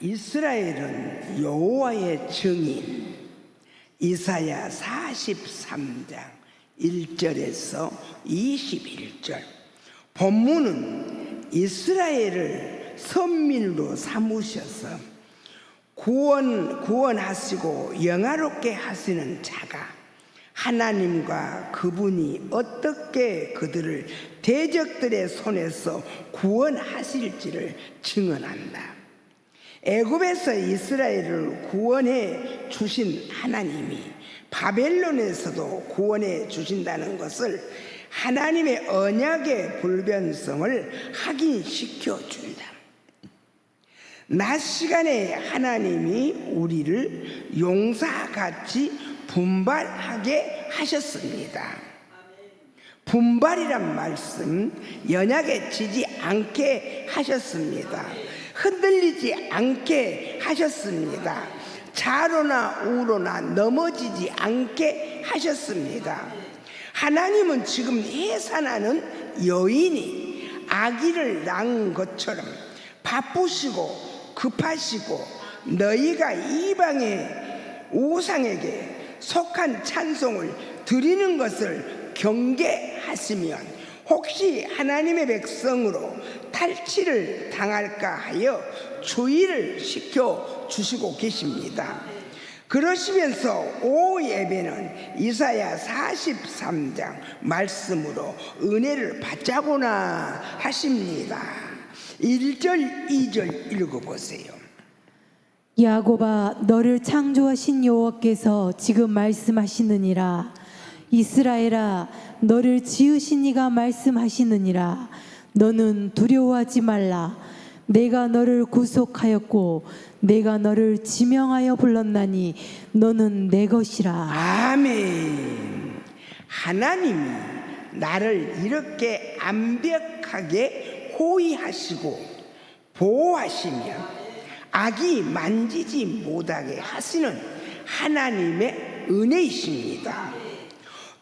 이스라엘은 여호와의 증인 이사야 43장 1절에서 21절 본문은 이스라엘을 선민으로 삼으셔서 구원 구원하시고 영화롭게 하시는 자가 하나님과 그분이 어떻게 그들을 대적들의 손에서 구원하실지를 증언한다. 애굽에서 이스라엘을 구원해 주신 하나님이 바벨론에서도 구원해 주신다는 것을 하나님의 언약의 불변성을 확인시켜 준다. 낮 시간에 하나님이 우리를 용사같이 분발하게 하셨습니다. 분발이란 말씀 연약에 지지 않게 하셨습니다. 흔들리지 않게 하셨습니다. 좌로나 우로나 넘어지지 않게 하셨습니다. 하나님은 지금 해산하는 여인이 아기를 낳은 것처럼 바쁘시고 급하시고 너희가 이방의 우상에게 속한 찬송을 드리는 것을 경계하시면 혹시 하나님의 백성으로 탈취를 당할까 하여 주의를 시켜 주시고 계십니다. 그러시면서 오 예배는 이사야 43장 말씀으로 은혜를 받자고나 하십니다. 1절 2절 읽어보세요. 야곱아 너를 창조하신 여호와께서 지금 말씀하시느니라 이스라엘아 너를 지으신 이가 말씀하시느니라 너는 두려워하지 말라 내가 너를 구속하였고 내가 너를 지명하여 불렀나니 너는 내 것이라 아멘. 하나님이 나를 이렇게 완벽하게 호위하시고 보호하시며 악이 만지지 못하게 하시는 하나님의 은혜이십니다.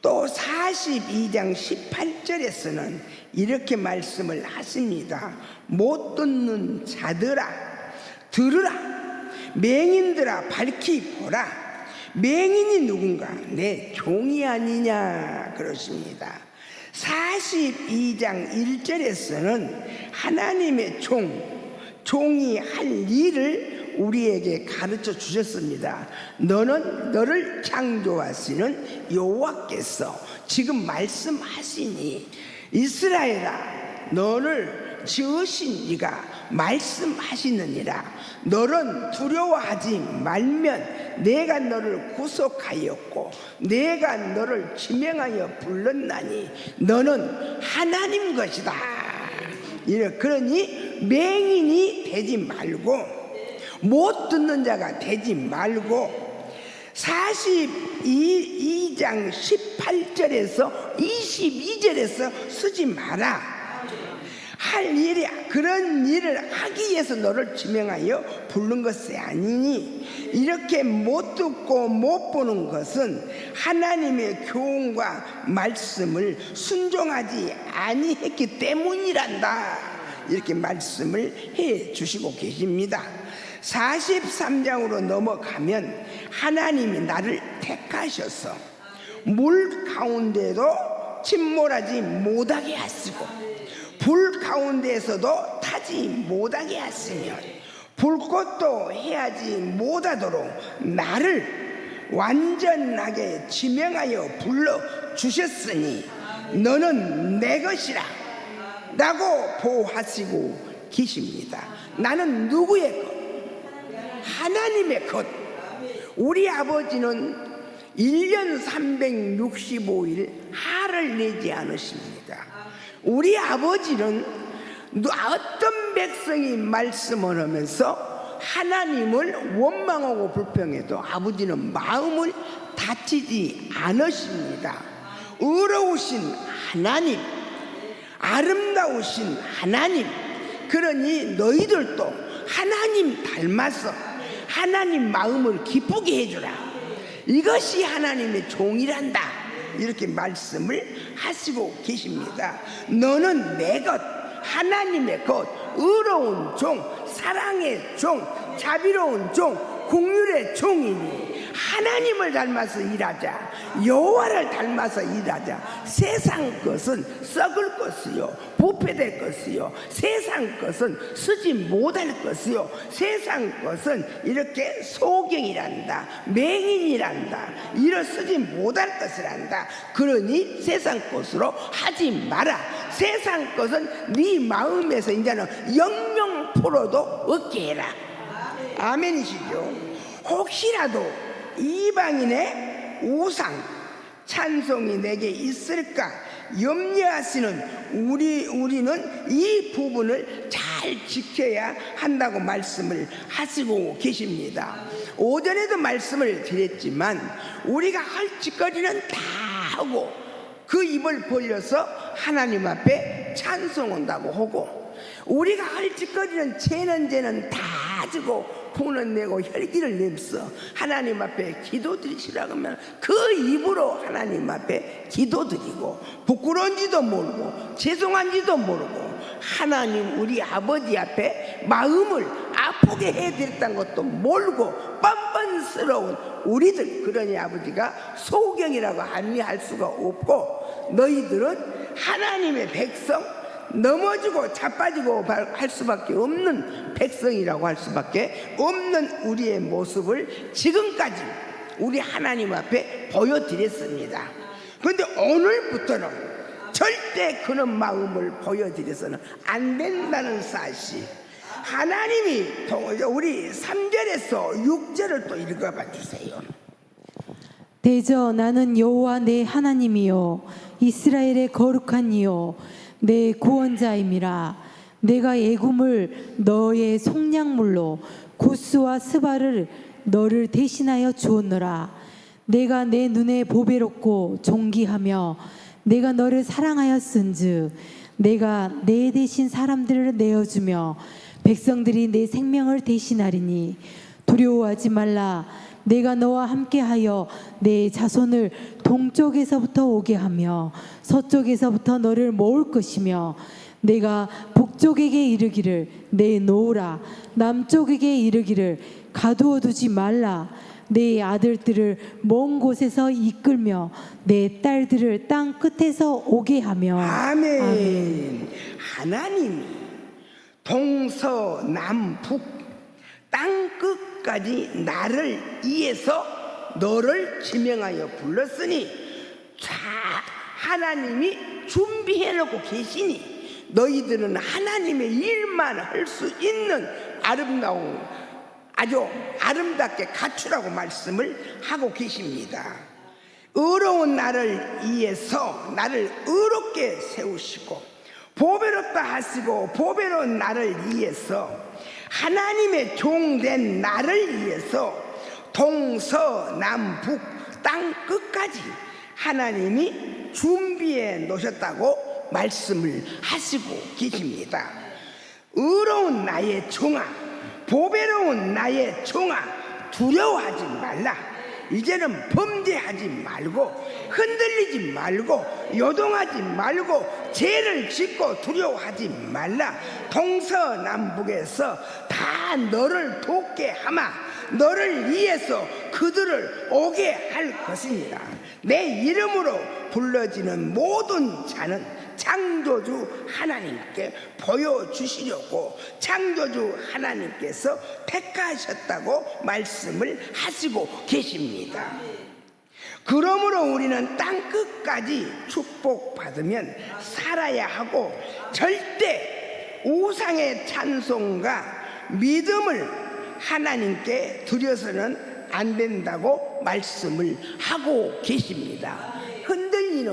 또 42장 18절에서는 이렇게 말씀을 하십니다. 못 듣는 자들아, 들으라. 맹인들아, 밝히 보라. 맹인이 누군가? 내 종이 아니냐. 그러십니다. 42장 1절에서는 하나님의 종, 종이 할 일을 우리에게 가르쳐 주셨습니다. 너는 너를 창조하시는 여호와께서 지금 말씀하시니 이스라엘아 너를 지으신 이가 말씀하시느니라 너는 두려워하지 말면 내가 너를 구속하였고 내가 너를 지명하여 불렀나니 너는 하나님 것이다 이래 그러니 맹인이 되지 말고 못 듣는 자가 되지 말고 42장 18절에서 22절에서 쓰지 마라. 할 일이 그런 일을 하기 위해서 너를 지명하여 부른 것이 아니니 이렇게 못 듣고 못 보는 것은 하나님의 교훈과 말씀을 순종하지 아니했기 때문이란다 이렇게 말씀을 해 주시고 계십니다 43장으로 넘어가면 하나님이 나를 택하셔서 물 가운데도 침몰하지 못하게 하시고 불 가운데에서도 타지 못하게 하시며 불꽃도 해하지 못하도록 나를 완전하게 지명하여 불러 주셨으니 너는 내 것이라 라고 보호하시고 계십니다. 나는 누구의 것? 하나님의 것. 우리 아버지는 1년 365일 하를 내지 않으십니다. 우리 아버지는 어떤 백성이 말씀을 하면서 하나님을 원망하고 불평해도 아버지는 마음을 다치지 않으십니다. 의로우신 하나님, 아름다우신 하나님, 그러니 너희들도 하나님 닮아서 하나님 마음을 기쁘게 해주라. 이것이 하나님의 종이란다. 이렇게 말씀을 하시고 계십니다. 너는 내 것, 하나님의 것, 의로운 종, 사랑의 종, 자비로운 종, 국률의 종이니 하나님을 닮아서 일하자. 여호와를 닮아서 일하자. 세상 것은 썩을 것이요 부패될 것이요 세상 것은 쓰지 못할 것이요 세상 것은 이렇게 소경이란다 맹인이란다 이를 쓰지 못할 것이란다. 그러니 세상 것으로 하지 마라. 세상 것은 네 마음에서 이제는 영영포로도 없게 해라. 아멘이시죠. 혹시라도 이방인의 우상 찬송이 내게 있을까 염려하시는 우리 우리는 이 부분을 잘 지켜야 한다고 말씀을 하시고 계십니다. 오전에도 말씀을 드렸지만 우리가 헐짓거리는 다 하고 그 입을 벌려서 하나님 앞에 찬송한다고 하고 우리가 헐짓거리는 죄는 죄는 다 지고 분은 내고 혈기를 내면서 하나님 앞에 기도드리시라고 하면 그 입으로 하나님 앞에 기도드리고 부끄러운지도 모르고 죄송한지도 모르고 하나님 우리 아버지 앞에 마음을 아프게 해드렸다는 것도 모르고 뻔뻔스러운 우리들 그러니 아버지가 소경이라고 합리할 수가 없고 너희들은 하나님의 백성 넘어지고 자빠지고 할 수밖에 없는 백성이라고 할 수밖에 없는 우리의 모습을 지금까지 우리 하나님 앞에 보여드렸습니다. 그런데 오늘부터는 절대 그런 마음을 보여드려서는 안 된다는 사실. 하나님이 통- 우리 3절에서 6절을 또 읽어봐 주세요. 대저 나는 여호와 내 하나님이요 이스라엘의 거룩한 이요 내 구원자임이라. 내가 애굽을 너의 속량물로 구스와 스바를 너를 대신하여 주었노라. 내가 내 눈에 보배롭고 존귀하며 내가 너를 사랑하였은즉 내가 내 대신 사람들을 내어주며 백성들이 내 생명을 대신하리니 두려워하지 말라 내가 너와 함께하여 내 자손을 동쪽에서부터 오게 하며 서쪽에서부터 너를 모을 것이며 내가 북쪽에게 이르기를 내 놓으라 남쪽에게 이르기를 가두어 두지 말라 내 아들들을 먼 곳에서 이끌며 내 딸들을 땅 끝에서 오게 하며 아멘. 하나님이 동서남북 땅끝 까지 나를 위해서 너를 지명하여 불렀으니 자 하나님이 준비해 놓고 계시니 너희들은 하나님의 일만 할 수 있는 아름다운 아주 아름답게 갖추라고 말씀을 하고 계십니다. 의로운 나를 위해서 나를 의롭게 세우시고 보배롭다 하시고 보배로운 나를 위해서 하나님의 종된 나를 위해서 동서남북 땅 끝까지 하나님이 준비해 놓으셨다고 말씀을 하시고 계십니다. 의로운 나의 종아, 보배로운 나의 종아, 두려워하지 말라. 이제는 범죄하지 말고 흔들리지 말고 요동하지 말고 죄를 짓고 두려워하지 말라. 동서남북에서 다 너를 돕게 하마. 너를 위해서 그들을 오게 할 것입니다. 내 이름으로 불러지는 모든 자는 창조주 하나님께 보여주시려고 창조주 하나님께서 택하셨다고 말씀을 하시고 계십니다. 그러므로 우리는 땅 끝까지 축복받으면 살아야 하고 절대 우상의 찬송과 믿음을 하나님께 드려서는 안 된다고 말씀을 하고 계십니다.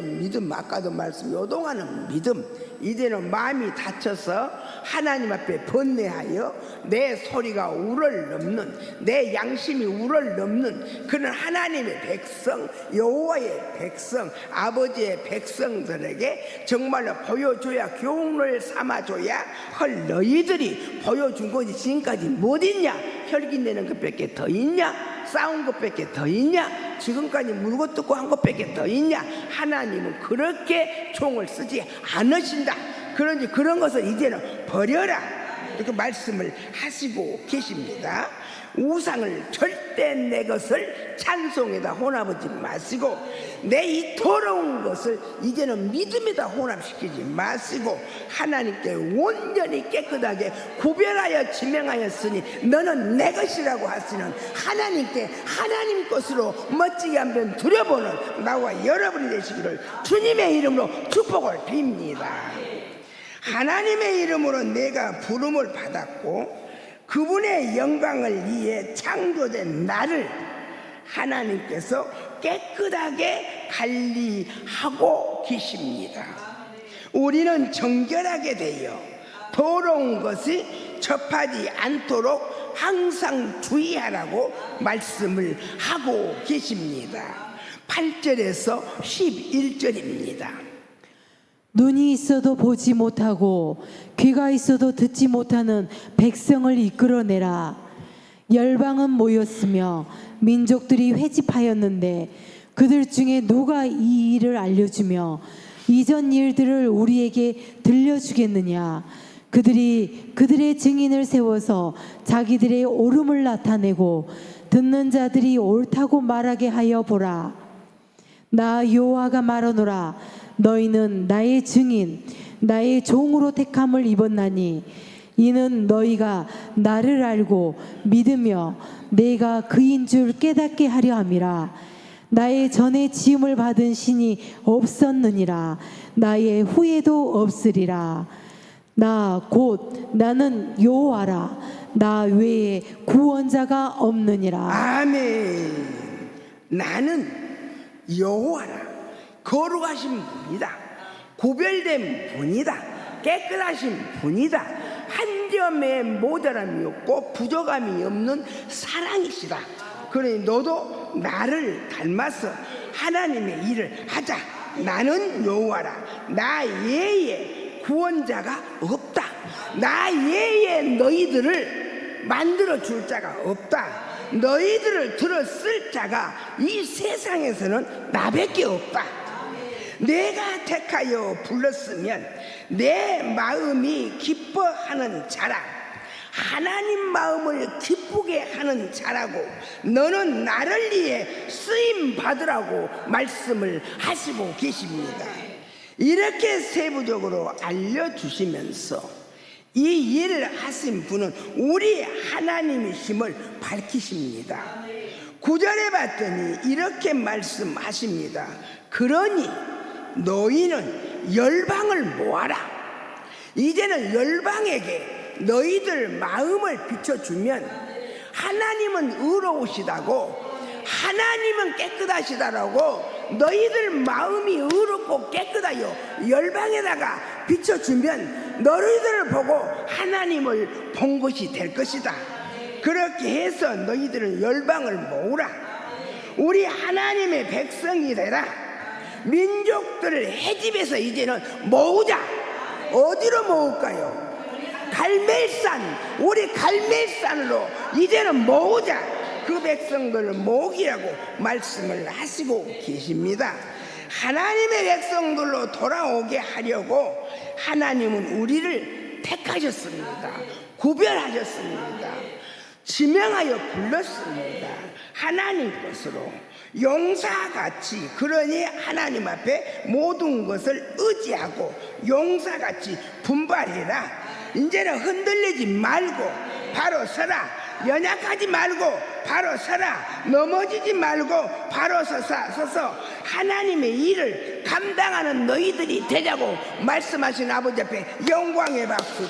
흔들리는 믿음, 아까도 말씀, 요동하는 믿음, 이제는 마음이 다쳐서 하나님 앞에 번뇌하여 내 소리가 우를 넘는, 내 양심이 우를 넘는 그런 하나님의 백성, 여호와의 백성, 아버지의 백성들에게 정말로 보여줘야 교훈을 삼아줘야 헐 너희들이 보여준 것이 지금까지 못 있냐? 혈기 내는 것밖에 더 있냐? 싸운 것밖에 더 있냐? 지금까지 물고 뜯고 한 것밖에 더 있냐? 하나님은 그렇게 종을 쓰지 않으신다. 그런지 그런 것을 이제는 버려라. 이렇게 말씀을 하시고 계십니다. 우상을 절대 내 것을 찬송에다 혼합하지 마시고 내 이 더러운 것을 이제는 믿음에다 혼합시키지 마시고 하나님께 온전히 깨끗하게 구별하여 지명하였으니 너는 내 것이라고 하시는 하나님께 하나님 것으로 멋지게 한번 들여보는 나와 여러분이 되시기를 주님의 이름으로 축복을 빕니다. 하나님의 이름으로 내가 부름을 받았고 그분의 영광을 위해 창조된 나를 하나님께서 깨끗하게 관리하고 계십니다. 우리는 정결하게 되어 더러운 것이 접하지 않도록 항상 주의하라고 말씀을 하고 계십니다. 8절에서 11절입니다. 눈이 있어도 보지 못하고 귀가 있어도 듣지 못하는 백성을 이끌어내라. 열방은 모였으며 민족들이 회집하였는데 그들 중에 누가 이 일을 알려주며 이전 일들을 우리에게 들려주겠느냐? 그들이 그들의 증인을 세워서 자기들의 옳음을 나타내고 듣는 자들이 옳다고 말하게 하여 보라. 나 여호와가 말하노라 너희는 나의 증인 나의 종으로 택함을 입었나니 이는 너희가 나를 알고 믿으며 내가 그인 줄 깨닫게 하려 함이라. 나의 전에 지음을 받은 신이 없었느니라. 나의 후에도 없으리라. 나 곧 나는 여호와라. 나 외에 구원자가 없느니라. 아멘. 나는 여호와라. 거룩하신 분이다. 구별된 분이다. 깨끗하신 분이다. 한 점의 모자람이 없고 부족함이 없는 사랑이시다. 그러니 너도 나를 닮아서 하나님의 일을 하자. 나는 여호와라. 나 외에 구원자가 없다. 나 외에 너희들을 만들어 줄 자가 없다. 너희들을 들었을 자가 이 세상에서는 나밖에 없다. 내가 택하여 불렀으면 내 마음이 기뻐하는 자라. 하나님 마음을 기쁘게 하는 자라고 너는 나를 위해 쓰임 받으라고 말씀을 하시고 계십니다. 이렇게 세부적으로 알려주시면서 이 일을 하신 분은 우리 하나님의 힘을 밝히십니다. 구절에 봤더니 이렇게 말씀하십니다. 그러니 너희는 열방을 모아라. 이제는 열방에게 너희들 마음을 비춰주면 하나님은 의로우시다고 하나님은 깨끗하시다라고 너희들 마음이 의롭고 깨끗하여 열방에다가 비춰주면 너희들을 보고 하나님을 본 것이 될 것이다. 그렇게 해서 너희들은 열방을 모으라. 우리 하나님의 백성이 되라. 민족들을 해집에서 이제는 모으자. 어디로 모을까요? 갈멜산, 우리 갈멜산으로 이제는 모으자. 그 백성들을 모으기라고 말씀을 하시고 계십니다. 하나님의 백성들로 돌아오게 하려고 하나님은 우리를 택하셨습니다. 구별하셨습니다. 지명하여 불렀습니다. 하나님 것으로 용사같이 그러니 하나님 앞에 모든 것을 의지하고 용사같이 분발해라. 이제는 흔들리지 말고 바로 서라. 연약하지 말고 바로 서라. 넘어지지 말고 바로 서서, 서서 하나님의 일을 감당하는 너희들이 되자고 말씀하신 아버지 앞에 영광의 박수로.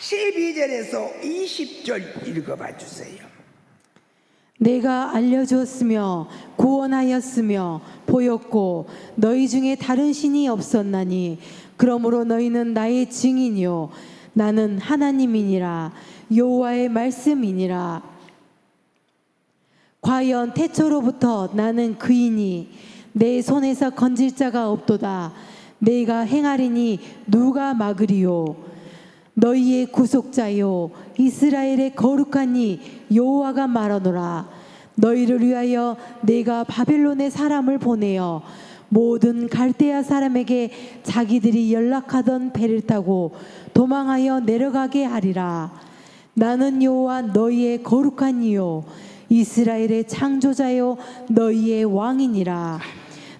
12절에서 20절 읽어봐 주세요. 내가 알려주었으며 구원하였으며 보였고 너희 중에 다른 신이 없었나니 그러므로 너희는 나의 증인이요 나는 하나님이니라 여호와의 말씀이니라. 과연 태초로부터 나는 그이니 내 손에서 건질 자가 없도다. 내가 행하리니 누가 막으리요? 너희의 구속자요 이스라엘의 거룩한 이 여호와가 말하노라 너희를 위하여 내가 바벨론의 사람을 보내어 모든 갈대아 사람에게 자기들이 연락하던 배를 타고 도망하여 내려가게 하리라. 나는 여호와 너희의 거룩한 이요 이스라엘의 창조자요 너희의 왕이니라.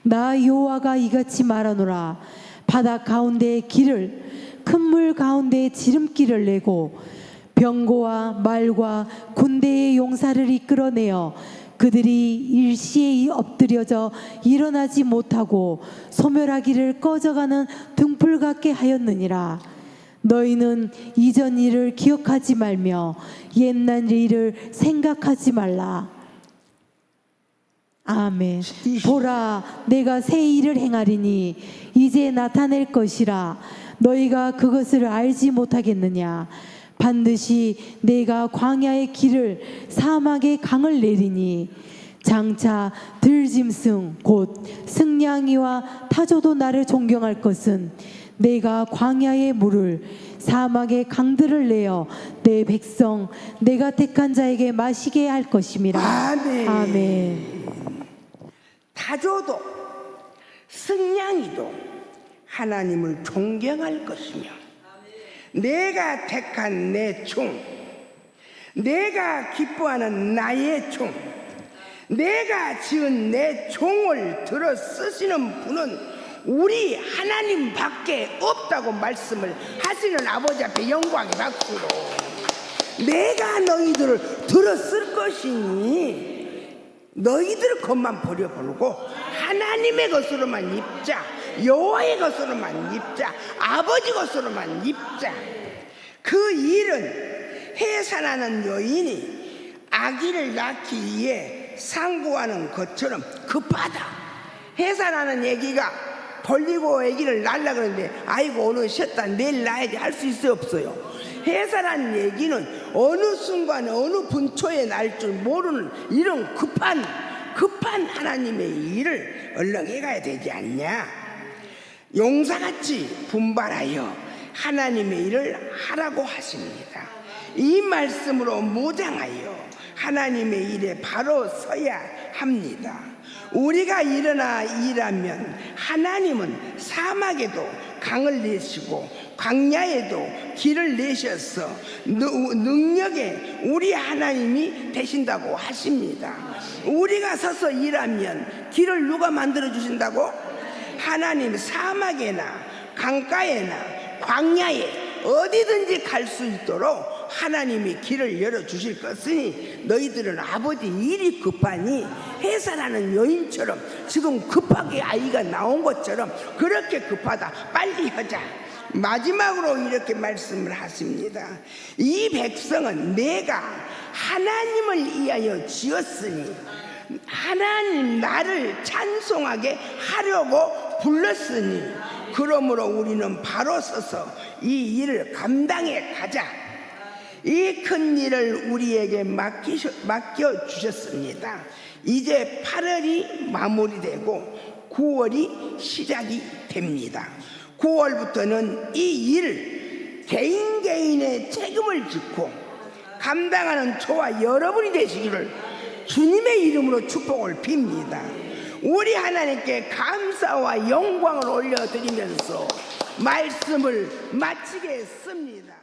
나 여호와가 이같이 말하노라. 바다 가운데의 길을 큰 물 가운데에 지름길을 내고 병고와 말과 군대의 용사를 이끌어내어 그들이 일시에 엎드려져 일어나지 못하고 소멸하기를 꺼져가는 등불 같게 하였느니라. 너희는 이전 일을 기억하지 말며 옛날 일을 생각하지 말라. 아멘. 보라, 내가 새 일을 행하리니 이제 나타낼 것이라. 너희가 그것을 알지 못하겠느냐? 반드시 내가 광야의 길을 사막의 강을 내리니 장차 들짐승 곧 승냥이와 타조도 나를 존경할 것은 내가 광야의 물을 사막의 강들을 내어 내 백성 내가 택한 자에게 마시게 할 것임이라. 아멘. 아멘. 타조도 승냥이도 하나님을 존경할 것이며 내가 택한 내 종, 내가 기뻐하는 나의 종, 내가 지은 내 종을 들어 쓰시는 분은 우리 하나님밖에 없다고 말씀을 하시는 아버지 앞에 영광의 박수로. 내가 너희들을 들어 쓸 것이니 너희들 것만 버려버리고 하나님의 것으로만 입자 여호와의 것으로만 입자 아버지 것으로만 입자. 그 일은 해산하는 여인이 아기를 낳기 위해 상고하는 것처럼 급하다. 해산하는 얘기가 벌리고 아기를 낳으려 그러는데 아이고 오늘 쉬었다 내일 낳아야지 할 수 있어요 없어요? 해산하는 얘기는 어느 순간에 어느 분초에 날 줄 모르는 이런 급한 급한 하나님의 일을 얼른 해가야 되지 않냐 용사같이 분발하여 하나님의 일을 하라고 하십니다 이 말씀으로 무장하여 하나님의 일에 바로 서야 합니다 우리가 일어나 일하면 하나님은 사막에도 강을 내시고 광야에도 길을 내셔서 능- 능력에 우리 하나님이 되신다고 하십니다. 우리가 서서 일하면 길을 누가 만들어 주신다고? 하나님 사막에나 강가에나 광야에 어디든지 갈 수 있도록 하나님이 길을 열어 주실 것이니 너희들은 아버지 일이 급하니 해산하는 여인처럼 지금 급하게 아이가 나온 것처럼 그렇게 급하다. 빨리 하자. 마지막으로 이렇게 말씀을 하십니다. 이 백성은 내가 하나님을 위하여 지었으니 하나님 나를 찬송하게 하려고 불렀으니 그러므로 우리는 바로 서서 이 일을 감당해 가자. 이 큰 일을 우리에게 맡겨 주셨습니다. 이제 8월이 마무리되고 9월이 시작이 됩니다. 9월부터는 이 일을 개인 개인의 책임을 짓고 감당하는 저와 여러분이 되시기를 주님의 이름으로 축복을 빕니다. 우리 하나님께 감사와 영광을 올려드리면서 말씀을 마치겠습니다.